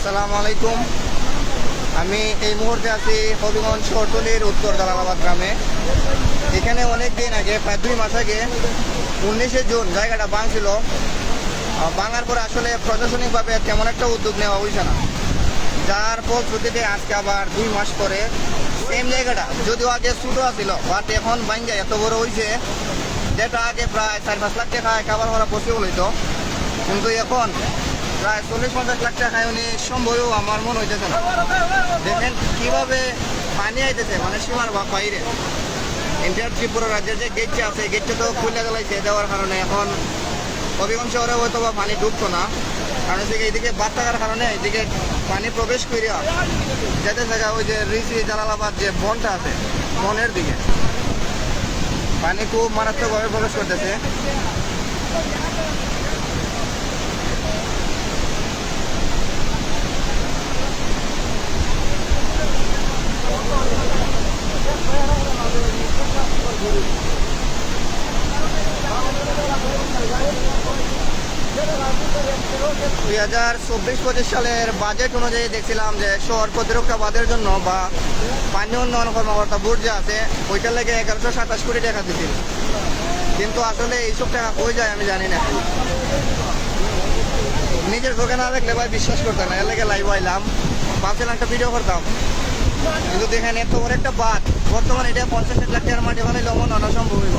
আসসালামু আলাইকুম। আমি এই মুহূর্তে আছি হবিগঞ্জ শহরতলির উত্তর জালালাবাদ গ্রামে। এখানে অনেক দিন আগে, প্রায় দুই মাস আগে, উনিশে জুন জায়গাটা ভাঙছিল। ভাঙার পরে আসলে প্রশাসনিকভাবে তেমন একটা উদ্যোগ নেওয়া হয়েছে না। যার ফলশ্রুতিতে আজকে আবার দুই মাস পরে সেম জায়গাটা, যদিও আগে ছোটো আছিল বাট এখন ভাঙ্গা এত বড় হয়েছে যেটা আগে প্রায় চার পাঁচ লাখ টাকা খাবার করা পসিবল হইতো। কিন্তু এখন প্রায় চল্লিশ পঞ্চাশ লাখ টাকায় উনি সম্ভবও আমার মনে হইতেছে না। দেখেন কীভাবে পানি আইতেছে মানে সীমার বাইরে। ইন্টার ত্রিপুরা রাজ্যের যে গেটটা আছে গেটটা তো খুলে গেলাইছে দেওয়ার কারণে এখন হবিগঞ্জ শহরে হয়তো বা পানি ঢুকতো না। কারণ হচ্ছে এইদিকে বাদ থাকার কারণে এইদিকে পানি প্রবেশ করিয়া যেতে থাকা ওই যে রিসি জালালাবাদ যে বনটা আছে, বনের দিকে। পানি খুব মারাত্মকভাবে প্রবেশ করতেছে। দুই হাজার চব্বিশ পঁচিশ সালের বাজেট অনুযায়ী দেখছিলাম যে শহর প্রতিরক্ষা বাদের জন্য বা পানি উন্নয়ন কর্মকর্তা বোর্ড যে আছে, ওইটার লেগে এগারোশো সাতাশ কোটি টাকা দিছিল। কিন্তু আসলে এইসব টাকা কই যায় আমি জানি না। নিজের চোখে না দেখলে ভাই বিশ্বাস করতাম না, এর লেগে লাইভ আইলাম। ভাবছিলাম একটা ভিডিও করতাম। কিন্তু দেখেন এত বড় একটা বাদ। বর্তমানে এটা পঞ্চাশ লাখ টাকার মাটি অমন আনা সম্ভব হইব।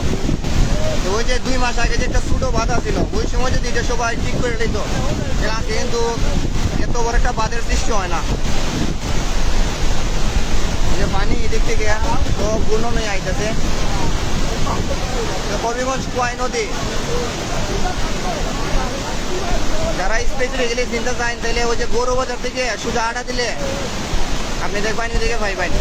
তো ওই যে দুই মাস আগে যে একটা ছোটো বাধা ছিল ওই সময় যদি এটা সবাই ঠিক করে নিত কিন্তু এত বড় একটা বাদের সৃষ্টি হয় না। যে পানি এদিক থেকে সব পূর্ণ নিয়ে আইতেছে। তো কবিগঞ্জ কুয়াই নদী। যারা স্পেশালি চিন্তা চান তাহলে ওই যে গরু বাজার থেকে সুজা আটা দিলে, আপনি দেখবেন, এদিকে ভাই ভাই।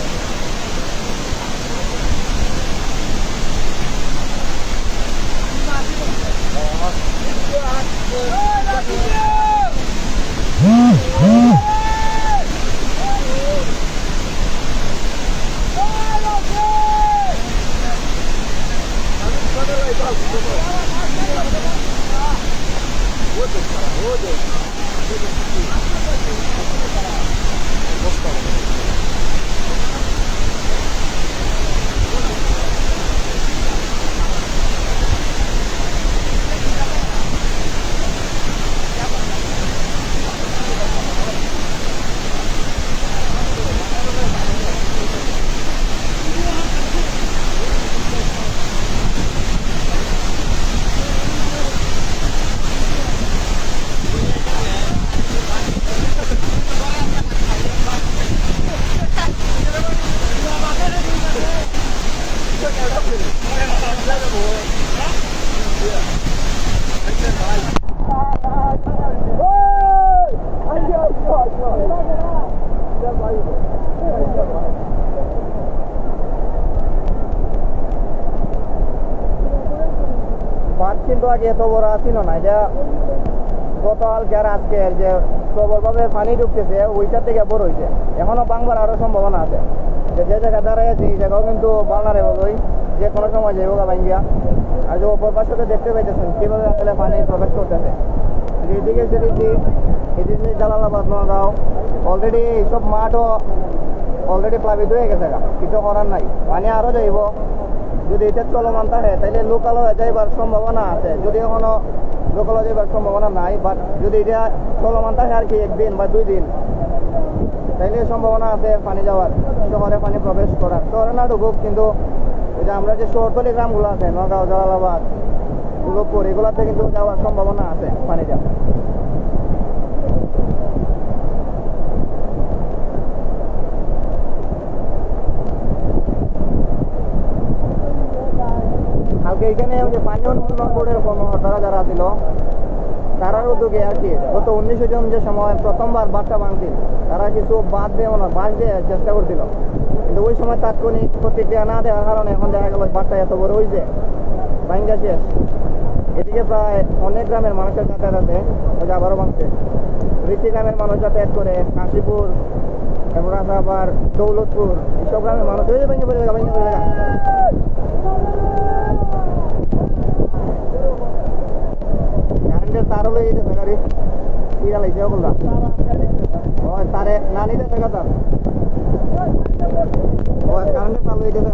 বাদ কিন্তু আগে এত বড় আসিল না এটা গতকালকে আর আজকে যে প্রবলভাবে পানি ঢুকতেছে ওইটা থেকে বড় হয়েছে। এখনও বাংবার আরও সম্ভাবনা আছে। যে যে জায়গায় দাঁড়ায় আছে জায়গাও কিন্তু বাংলারে বলোই যে কোনো সময় যাইব গা ভাঙ্গিয়া আর যে অপর পাশে দেখতে পাইতেছেন, কীভাবে আসলে পানি প্রবেশ করতেছে। এদিকে যদি এদিকে জালালাবাদ নগাঁও অলরেডি এইসব মাঠও অলরেডি প্লাবিত হয়ে গেছে কিছু করার নাই। পানি আরও যাইব। যদি এটা চলমান থাকে তাহলে লোকাল হয়ে যাইবার সম্ভাবনা আছে। যদি এখনও লোকাল হয়ে যাইবার সম্ভাবনা নাই বাট যদি এটা চলমান থাকে আর কি একদিন বা দুই দিন তাইলে সম্ভাবনা আছে পানি যাওয়ার, শহরে পানি প্রবেশ করার। শহরে না ঢুকুক, কিন্তু এই যে আমরা যে শহরতলি গ্রামগুলো আছে, নগাঁও, জালালাবাদ দুর্গপুর এগুলোতে কিন্তু যাওয়ার সম্ভাবনা আছে পানি যাওয়া এখানে ওই যে পানি উন্নয়ন বোর্ডের কর্মকর্তারা যারা ছিল, তারার উদ্যোগে আর কি, গত উনিশে জন যে সময় প্রথমবার বাসটা ভাঙছিল, তারা কিছু বাদ দিয়ে হয়, বাস দিয়ে চেষ্টা করছিল। কিন্তু ওই সময় তাৎক্ষণিক প্রতিক্রিয়া না দেওয়ার কারণে এখন দেখা গেল বাসটা এত বড় হয়েছে, ভাঙ্গা শেষ। এদিকে প্রায় অনেক গ্রামের মানুষের যাতায়াত আছে ওই যে আবারও ভাঙছে। ঋষি গ্রামের মানুষ যাতায়াত করে, কাশীপুর তারপর আবার দৌলতপুর, এইসব গ্রামের মানুষ ওই যে ভেঙে পড়ে ভেঙে পড়ে গেছে। কারেন্টের তারও লেগে গেছে গাড়ি। কিরা লাগছে বললা? ও তারে না নিতে তার ও কারণে চালু হয়ে গেছে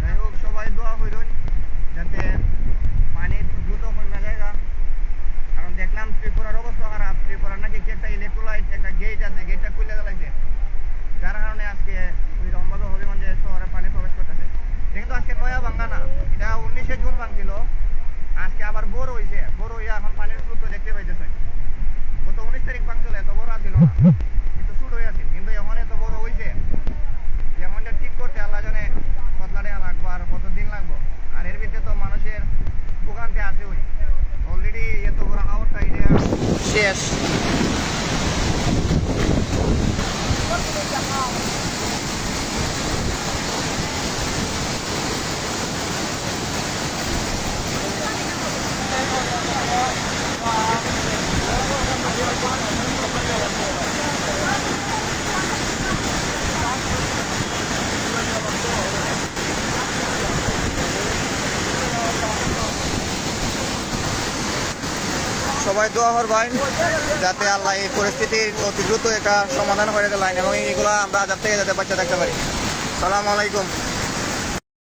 যাই হোক সবাই দোয়া করুন যাতে পানি দ্রুত কমে জায়গা কারণ দেখলাম ত্রিপুরার অবস্থা খারাপ ত্রিপুরার নাকি কি একটা ইলেকট্রোলাইট একটা গেট আছে গেটটা খুলে দেওয়া যার কারণে আজকে ওই রহমদ হবিগঞ্জে শহরে পানি প্রবেশ করতেছে এটা কিন্তু আজকে নয়া ভাঙ্গা না এটা উনিশে জুন ভাঙছিল আজকে আবার বড় হয়েছে বড় হইয়া এখন পানির স্রোত দেখতে পাইতেছে গত উনিশ তারিখ ভাঙছিল এত বড় আছিল না। কিন্তু শুট হয়ে আছিল কিন্তু এখন এত বড় হয়েছে যেমনটা ঠিক করতে আল্লাহ জানে কতলা টাকা লাগবো আর কত দিন লাগবো। আর এর ভিতরে তো মানুষের ভোগান্তি আছে ওই অলরেডি এত বড় হাওয়ারটা এটা শেষ। সবাই দোয়া করবেন যাতে আল্লাহ এই পরিস্থিতির অতি দ্রুত এটা সমাধান করে দেয় এবং এইগুলো আমরা যাতে থেকে যাতে বাচ্চা থাকতে পারি। সালাম আলাইকুম।